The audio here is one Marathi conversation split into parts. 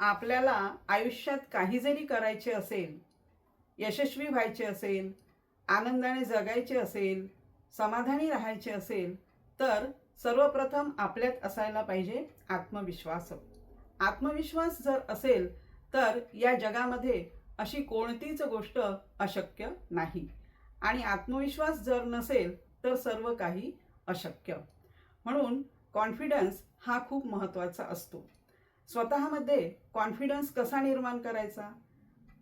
आपल्याला आयुष्यात काही जरी करायचे असेल यशस्वी व्हायचे असेल आनंदाने जगायचे असेल समाधानी राहायचे असेल तर सर्वप्रथम आपल्यात असायला पाहिजे आत्मविश्वास. आत्मविश्वास जर असेल तर या जगामध्ये अशी कोणतीच गोष्ट अशक्य नाही. आणि आत्मविश्वास जर नसेल तर सर्व काही अशक्य. म्हणून कॉन्फिडन्स हा खूप महत्त्वाचा असतो. स्वतःमध्ये कॉन्फिडन्स कसा निर्माण करायचा?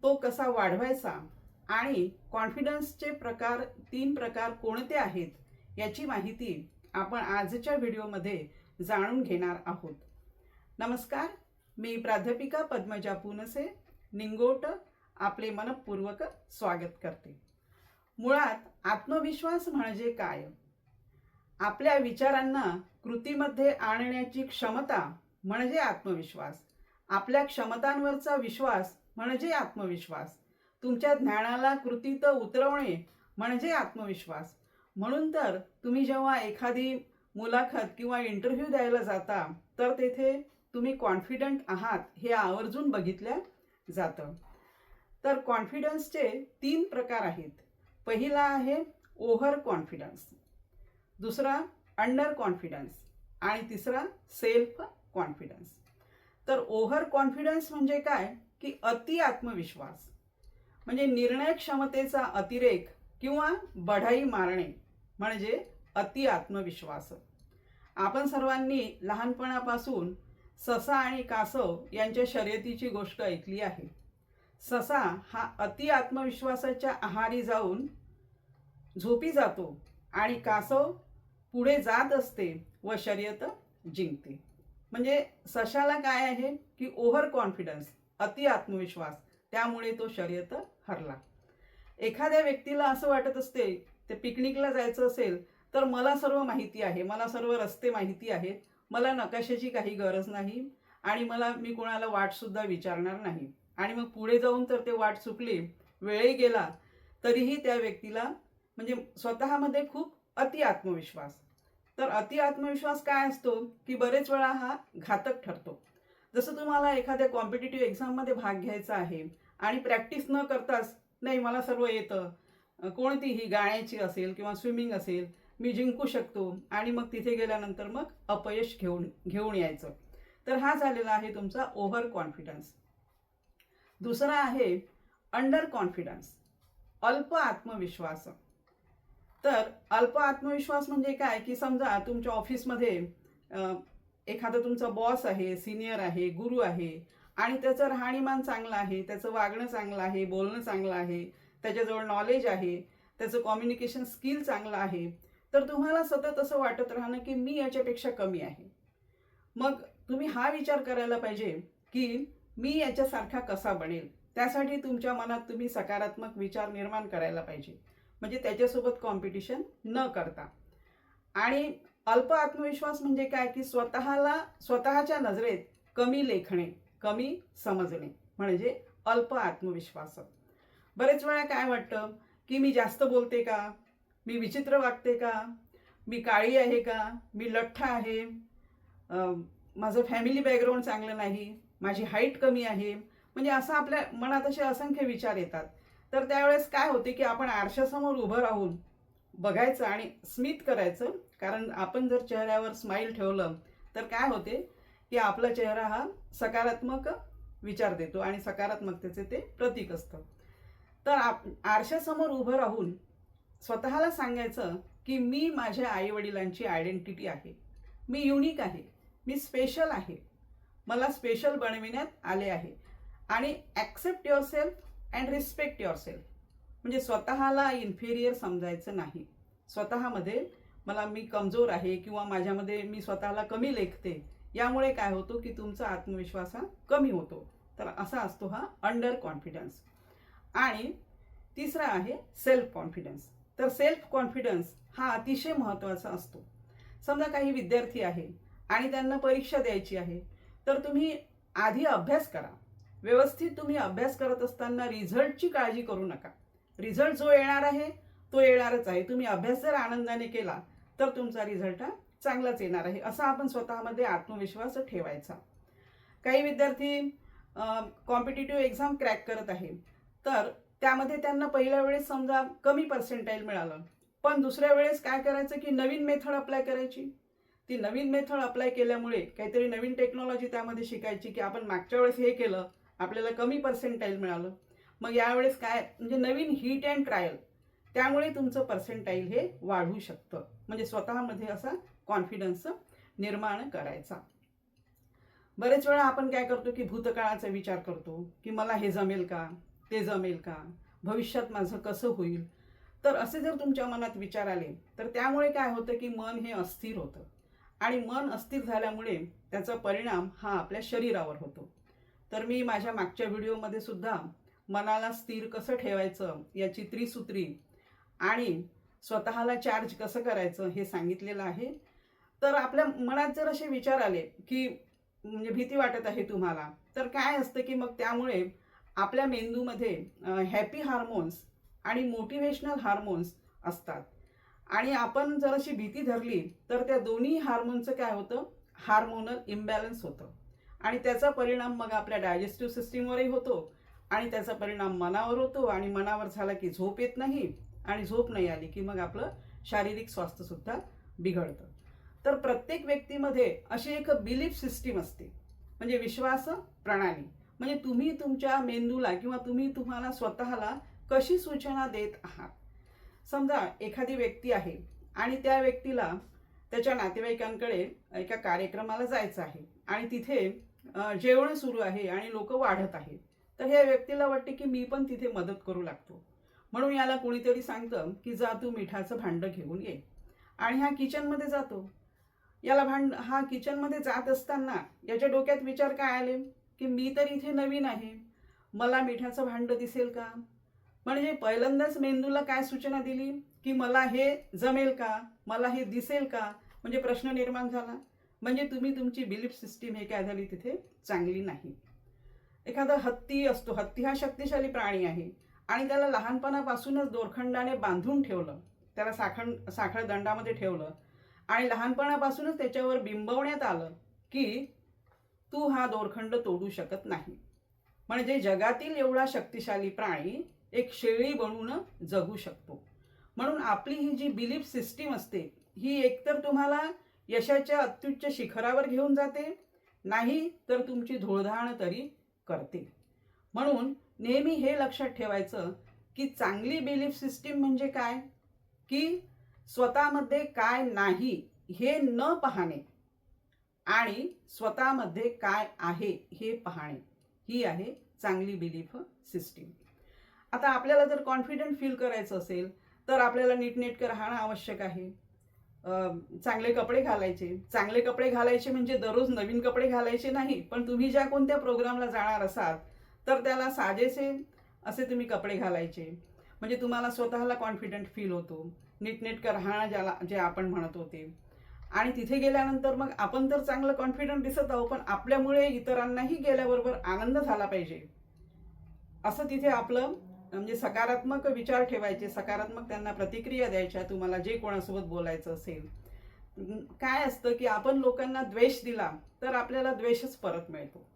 तो कसा वाढवायचा? आणि कॉन्फिडन्सचे प्रकार तीन प्रकार कोणते आहेत? याची माहिती आपण आजच्या व्हिडिओमध्ये जाणून घेणार आहोत. नमस्कार मी प्राध्यापिका पद्मजा पुनसे निंगोट आपले मनपूर्वक स्वागत करते. मुळात आत्मविश्वास म्हणजे काय? आपल्या विचारांना कृतीमध्ये आणण्याची क्षमता म्हणजे आत्मविश्वास. आपल्या क्षमतांवरचा विश्वास म्हणजे आत्मविश्वास. तुमच्या ज्ञानाला कृतीत उतरवणे म्हणजे आत्मविश्वास. म्हणून तर तुम्ही जेव्हा एखादी मुलाखत किंवा इंटरव्ह्यू द्यायला जाता तर तेथे तुम्ही कॉन्फिडंट आहात हे आवर्जून बघितल्या जातं. तर कॉन्फिडन्सचे तीन प्रकार आहेत. पहिला आहे ओव्हर कॉन्फिडन्स दुसरा अंडर कॉन्फिडन्स आणि तिसरा सेल्फ कॉन्फिडन्स तर ओव्हर कॉन्फिडन्स म्हणजे काय? की अति आत्मविश्वास. म्हणजे निर्णय क्षमतेचा अतिरेक किंवा बढाई मारणे म्हणजे अति आत्मविश्वास. आपण सर्वांनी लहानपणापासून ससा आणि कासव यांच्या शर्यतीची गोष्ट ऐकली आहे. ससा हा अति आत्मविश्वासाच्या आहारी जाऊन झोपी जातो आणि कासव पुढे जात असते व शर्यत जिंकते. म्हणजे सशाला काय आहे की ओव्हर कॉन्फिडन्स अति आत्मविश्वास त्यामुळे तो शर्यत हरला. एखाद्या व्यक्तीला असं वाटत असते ते पिकनिकला जायचं असेल तर मला सर्व माहिती आहे मला सर्व रस्ते माहिती आहेत मला नकाशाची काही गरज नाही आणि मला मी कोणाला वाटसुद्धा विचारणार नाही. आणि मग पुढे जाऊन तर ते वाट चुकली वेळही गेला तरीही त्या व्यक्तीला म्हणजे स्वतःमध्ये खूप अति आत्मविश्वास. तर अति आत्मविश्वास काय असतो? की बरेच वेळा हा घातक ठरतो. जसं तुम्हाला एखाद्या कॉम्पिटेटिव्ह एक्झाममध्ये भाग घ्यायचा आहे आणि प्रॅक्टिस न करताच नाही मला सर्व येतं. कोणतीही गाण्याची असेल किंवा स्विमिंग असेल मी जिंकू शकतो. आणि मग तिथे गेल्यानंतर मग अपयश घेऊन घेऊन यायचं. तर हा झालेला आहे तुमचा ओव्हर कॉन्फिडन्स दुसरा आहे अंडर कॉन्फिडन्स अल्प आत्मविश्वास. तर अल्प आत्मविश्वास म्हणजे काय? की समजा तुमच्या ऑफिसमध्ये एखादा तुमचा बॉस आहे सिनियर आहे गुरु आहे आणि त्याचं राहणीमान चांगलं आहे त्याचं वागणं चांगलं आहे बोलणं चांगलं आहे त्याच्याजवळ नॉलेज आहे त्याचं कॉम्युनिकेशन स्किल चांगलं आहे तर तुम्हाला सतत असं वाटत राहणं की मी याच्यापेक्षा कमी आहे. मग तुम्ही हा विचार करायला पाहिजे की मी याच्यासारखा कसा बनेल? त्यासाठी तुमच्या मनात तुम्ही सकारात्मक विचार निर्माण करायला पाहिजे. म्हणजे त्याच्यासोबत कॉम्पिटिशन न करता. आणि अल्प आत्मविश्वास म्हणजे काय? की स्वतःला स्वतःच्या नजरेत कमी लेखणे कमी समजणे म्हणजे अल्प आत्मविश्वास. बरेच वेळा काय वाटतं? की मी जास्त बोलते का? मी विचित्र वागते का? मी काळी आहे का? मी लठ्ठ आहे? माझं फॅमिली बॅकग्राऊंड चांगलं नाही. माझी हाईट कमी आहे. म्हणजे असं आपल्या मनात असे असंख्य विचार येतात. तर त्यावेळेस काय होते की आपण आरशासमोर उभं राहून बघायचं आणि स्मित करायचं. कारण आपण जर चेहऱ्यावर स्माईल ठेवलं तर काय होते की आपला चेहरा हा सकारात्मक विचार देतो आणि सकारात्मकतेचे ते प्रतीक असतं. तर आप आरशासमोर उभं राहून स्वतःला सांगायचं की मी माझ्या आईवडिलांची आयडेंटिटी आहे. मी युनिक आहे. मी स्पेशल आहे. मला स्पेशल बनविण्यात आले आहे. आणि accept yourself and respect yourself म्हणजे स्वतःला इन्फेरियर समजायचं नाही. स्वतःमध्ये मला मी कमजोर आहे किंवा माझ्यामध्ये मी स्वतःला कमी लेखते यामुळे काय होतो की तुमचा आत्मविश्वास हा कमी होतो. तर असा असतो हा अंडर कॉन्फिडन्स आणि तिसरा आहे सेल्फ कॉन्फिडन्स तर सेल्फ कॉन्फिडन्स हा अतिशय महत्त्वाचा असतो. समजा काही विद्यार्थी आहे आणि त्यांना परीक्षा द्यायची आहे तर तुम्ही आधी अभ्यास करा. व्यवस्थित तुम्ही अभ्यास करत असताना रिझल्टची काळजी करू नका. रिझल्ट जो येणार आहे तो येणारच आहे. तुम्ही अभ्यास जर आनंदाने केला तर तुमचा रिझल्ट हा चांगलाच येणार आहे. असा आपण स्वतःमध्ये आत्मविश्वास ठेवायचा. काही विद्यार्थी कॉम्पिटेटिव्ह एक्झाम क्रॅक करत आहे. तर त्यामध्ये त्यांना पहिल्या वेळेस समजा कमी पर्सेंटाईल मिळालं. पण दुसऱ्या वेळेस काय करायचं की नवीन मेथड अप्लाय करायची? ती नवीन मेथड अप्लाय केल्यामुळे काहीतरी नवीन टेक्नॉलॉजी त्यामध्ये शिकायची की आपण मागच्या वेळेस हे केलं आपल्याला कमी पर्सेंटाईल मिळालं. मग यावेळेस काय म्हणजे नवीन हीट अँड ट्रायल त्यामुळे तुमचं पर्सेंटाईल हे वाढू शकतं. म्हणजे स्वतःमध्ये असा कॉन्फिडन्स निर्माण करायचा. बरेच वेळा आपण काय करतो की भूतकाळाचा विचार करतो की मला हे जमेल का ते जमेल का भविष्यात माझं कसं होईल? तर असे जर तुमच्या मनात विचार आले तर त्यामुळे काय होतं की मन हे अस्थिर होतं. आणि मन अस्थिर झाल्यामुळे त्याचा परिणाम हा आपल्या शरीरावर होतो. तर मी माझ्या मागच्या व्हिडिओमध्ये सुद्धा मनाला स्थिर कसं ठेवायचं याची त्रिसूत्री आणि स्वतःला चार्ज कसं करायचं हे सांगितलेलं आहे. तर आपल्या मनात जर असे विचार आले की म्हणजे भीती वाटत आहे तुम्हाला तर काय असतं की मग त्यामुळे आपल्या मेंदूमध्ये हॅपी हार्मोन्स आणि मोटिवेशनल हार्मोन्स असतात. आणि आपण जर अशी भीती धरली तर त्या दोन्ही हार्मोनचं काय होतं? हार्मोनल इम्बॅलन्स होतं. आणि त्याचा परिणाम मग आपल्या डायजेस्टिव्ह सिस्टीमवरही होतो आणि त्याचा परिणाम मनावर होतो आणि मनावर झाला की झोप येत नाही आणि झोप नाही आली की मग आपलं शारीरिक स्वास्थ्यसुद्धा बिघडतं. तर प्रत्येक व्यक्तीमध्ये अशी एक बिलीफ सिस्टीम असते. म्हणजे विश्वास प्रणाली. म्हणजे तुम्ही तुमच्या मेंदूला किंवा तुम्ही तुम्हाला स्वतःला कशी सूचना देत आहात? समजा एखादी व्यक्ती आहे आणि त्या व्यक्तीला त्याच्या नातेवाईकांकडे एका कार्यक्रमाला जायचं आहे आणि तिथे जेवण सुरू आहे आणि लोक वाढत आहेत. तर ह्या व्यक्तीला वाटते की मी पण तिथे मदत करू लागतो. म्हणून याला कोणीतरी सांगतं की जा तू मिठाचं भांडं घेऊन ये. आणि हा किचनमध्ये जातो. याला भांड हा किचनमध्ये जात असताना याच्या डोक्यात विचार काय आले? की मी तर इथे नवीन आहे. मला मिठाचं भांडं दिसेल का? म्हणजे पहिल्यांदाच मेंदूला काय सूचना दिली? की मला हे जमेल का? मला हे दिसेल का? म्हणजे प्रश्न निर्माण झाला. म्हणजे तुम्ही तुमची बिलीफ सिस्टीम हे काय झाली तिथे? चांगली नाही. एखादा हत्ती असतो हत्ती हा शक्तिशाली प्राणी आहे. आणि त्याला लहानपणापासूनच दोरखंडाने बांधून ठेवलं. त्याला साखण साखळ दंडामध्ये ठेवलं. आणि लहानपणापासूनच त्याच्यावर बिंबवण्यात आलं की तू हा दोरखंड तोडू शकत नाही. म्हणजे जगातील एवढा शक्तिशाली प्राणी एक शेळी बनवून जगू शकतो. म्हणून आपली ही जी बिलीफ सिस्टीम असते ही एकतर तुम्हाला यशाच्या अत्युच्च शिखरावर घेऊन जाते. नाही तर तुमची धुळधाण तरी करते. म्हणून नेहमी हे लक्षात ठेवायचं की चांगली बिलीफ सिस्टीम म्हणजे काय? की स्वतःमध्ये काय नाही हे न पाहणे आणि स्वतःमध्ये काय आहे हे पाहणे. ही आहे चांगली बिलीफ सिस्टीम आता आपल्याला जर कॉन्फिडंट फील करायचं असेल तर आपल्याला नीटनेटकं राहणं आवश्यक आहे. चांगले कपडे घालायचे. चांगले कपडे घालायचे म्हणजे दररोज नवीन कपडे घालायचे नाही पण तुम्ही ज्या कोणत्या प्रोग्रामला जाणार असाल तर त्याला साजेसे असे तुम्ही कपडे घालायचे. म्हणजे तुम्हाला स्वतःला कॉन्फिडंट फील होतो. नीटनेटकं राहणं ज्याला जे आपण म्हणत होते. आणि तिथे गेल्यानंतर मग आपण तर चांगलं कॉन्फिडंट दिसत आहोत पण आपल्यामुळे इतरांनाही गेल्याबरोबर आनंद झाला पाहिजे. असं तिथे आपलं म्हणजे सकारात्मक विचार ठेवायचे सकारात्मक त्यांना प्रतिक्रिया द्यायच्या तुम्हाला जे कोणासोबत बोलायचं असेल. काय असतं की आपण लोकांना द्वेष दिला तर आपल्याला द्वेषच परत मिळतो.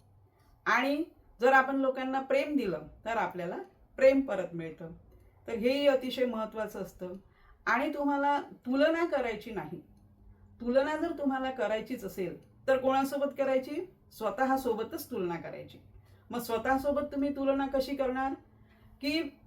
आणि जर आपण लोकांना प्रेम दिलं तर आपल्याला प्रेम परत मिळतं. तर हेही अतिशय महत्त्वाचं असतं. आणि तुम्हाला तुलना करायची नाही. तुलना जर तुम्हाला करायचीच असेल तर कोणासोबत करायची? स्वतःसोबतच तुलना करायची. मग स्वतःसोबत तुम्ही तुलना कशी करणार? की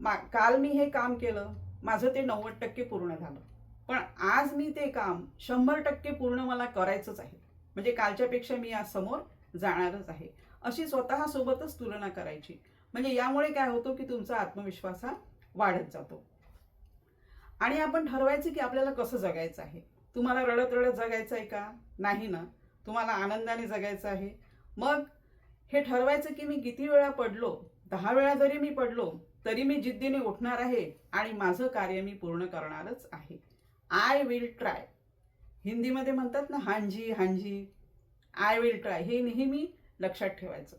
मा काल मी हे काम केलं माझं ते नव्वद टक्के पूर्ण झालं. पण आज मी ते काम शंभर टक्के पूर्ण मला करायचंच आहे. म्हणजे कालच्यापेक्षा मी आज समोर जाणारच आहे. अशी स्वतःसोबतच तुलना करायची. म्हणजे यामुळे काय होतो की तुमचा आत्मविश्वास हा वाढत जातो. आणि आपण ठरवायचं की आपल्याला कसं जगायचं आहे. तुम्हाला रडत रडत जगायचं आहे का? नाही ना. तुम्हाला आनंदाने जगायचं आहे. मग हे ठरवायचं की मी किती वेळा पडलो दहा वेळा जरी मी पडलो तरी मी जिद्दीने उठणार आहे आणि माझं कार्य मी पूर्ण करणारच आहे. आय विल ट्राय हिंदीमध्ये म्हणतात ना हांजी हांजी. आय विल ट्राय हे नेहमी लक्षात ठेवायचं.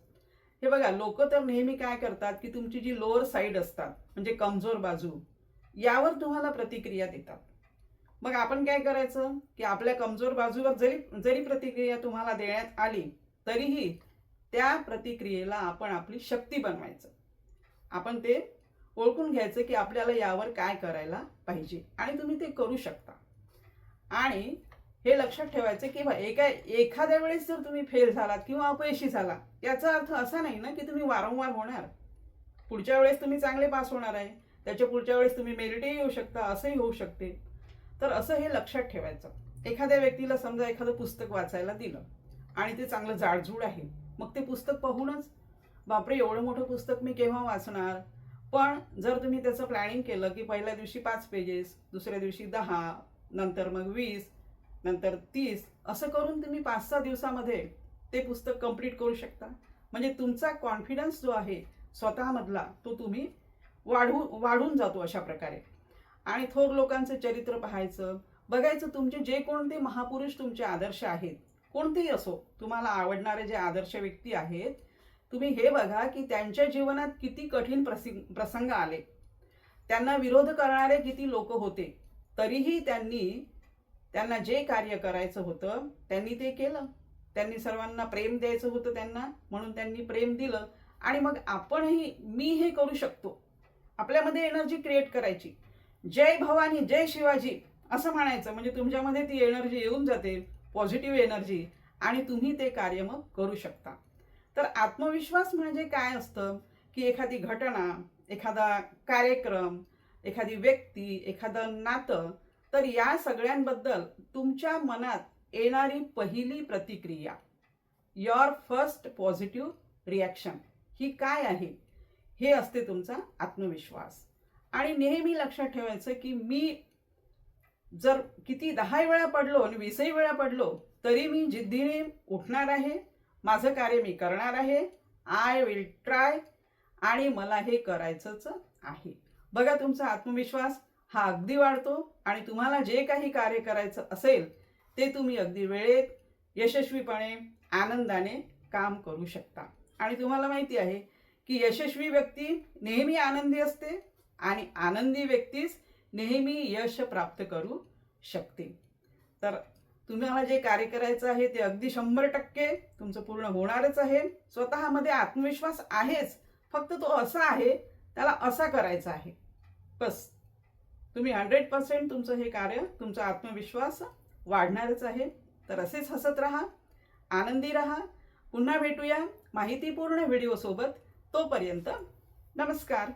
हे बघा लोक तर नेहमी काय करतात की तुमची जी लोअर साईड असतात म्हणजे कमजोर बाजू यावर तुम्हाला प्रतिक्रिया देतात. मग आपण काय करायचं? की आपल्या कमजोर बाजूवर जरी जरी प्रतिक्रिया तुम्हाला देण्यात आली तरीही त्या प्रतिक्रियेला आपण आपली शक्ती बनवायचं. आपण ते ओळखून घ्यायचं की आपल्याला यावर काय करायला पाहिजे आणि तुम्ही ते करू शकता. आणि हे लक्षात ठेवायचं की एका एखाद्या वेळेस जर तुम्ही फेल झालात किंवा अपयशी झाला याचा अर्थ असा नाही ना की तुम्ही वारंवार होणार. पुढच्या वेळेस तुम्ही चांगले पास होणार आहे त्याच्या पुढच्या वेळेस तुम्ही मेरिटही येऊ शकता असंही होऊ शकते. तर असं हे लक्षात ठेवायचं. एखाद्या व्यक्तीला समजा एखादं पुस्तक वाचायला दिलं आणि ते चांगलं जाडजूड आहे मग ते पुस्तक पाहूनच बापरे एवढं मोठं पुस्तक मी केव्हा वाचणार? पण जर तुम्ही त्याचं प्लॅनिंग केलं की पहिल्या दिवशी पाच पेजेस दुसऱ्या दिवशी दहा नंतर मग वीस नंतर तीस असं करून तुम्ही पाच सहा दिवसामध्ये ते पुस्तक कंप्लीट करू शकता. म्हणजे तुमचा कॉन्फिडन्स जो आहे स्वतःमधला तो तुम्ही वाढू वाढून जातो अशा प्रकारे. आणि थोर लोकांचं चरित्र पाहायचं बघायचं तुमचे जे कोणते महापुरुष तुमचे आदर्श आहेत कोणतेही असो तुम्हाला आवडणारे जे आदर्श व्यक्ती आहेत तुम्ही हे बघा की त्यांच्या जीवनात किती कठीण प्रसि प्रसंग आले. त्यांना विरोध करणारे किती लोक होते तरीही त्यांनी त्यांना जे कार्य करायचं होतं त्यांनी ते केलं. त्यांनी सर्वांना प्रेम द्यायचं होतं त्यांना म्हणून त्यांनी प्रेम दिलं. आणि मग आपणही मी हे करू शकतो. आपल्यामध्ये एनर्जी क्रिएट करायची. जय भवानी जय शिवाजी असं म्हणायचं. म्हणजे तुमच्यामध्ये ती एनर्जी येऊन जाते. पॉझिटिव्ह एनर्जी आणि तुम्ही ते कार्य मग करू शकता. तर आत्मविश्वास म्हणजे काय असतं? की एखादी घटना एखादा कार्यक्रम एखादी व्यक्ती एखादं नातं तर या सगळ्यांबद्दल तुमच्या मनात येणारी पहिली प्रतिक्रिया युअर फर्स्ट पॉझिटिव्ह रिॲक्शन ही काय आहे? हे असते तुमचा आत्मविश्वास. आणि नेहमी लक्षात ठेवायचं की मी जर किती दहाही वेळा पडलो आणि वीसही वेळा पडलो तरी मी जिद्दीने उठणार आहे माझं कार्य मी करणार आहे आय विल ट्राय आणि मला हे करायचंच आहे. बघा तुमचा आत्मविश्वास हा अगदी वाढतो आणि तुम्हाला जे काही कार्य करायचं असेल ते तुम्ही अगदी वेळेत यशस्वीपणे आनंदाने काम करू शकता. आणि तुम्हाला माहिती आहे की यशस्वी व्यक्ती नेहमी आनंदी असते आणि आनंदी व्यक्तीच नेहमी यश प्राप्त करू शकते. तर तुम्हाला जे कार्य करायचं आहे ते अगदी शंभर टक्के तुमचं पूर्ण होणारच आहे. स्वतःमध्ये आत्मविश्वास आहेच. फक्त तो असा आहे त्याला असा करायचा आहे. बस. तुम्ही हंड्रेड पर्सेंट तुमचं हे कार्य तुमचा आत्मविश्वास वाढणारच आहे. तर असेच हसत राहा आनंदी राहा. पुन्हा भेटूया माहितीपूर्ण व्हिडिओसोबत तोपर्यंत नमस्कार.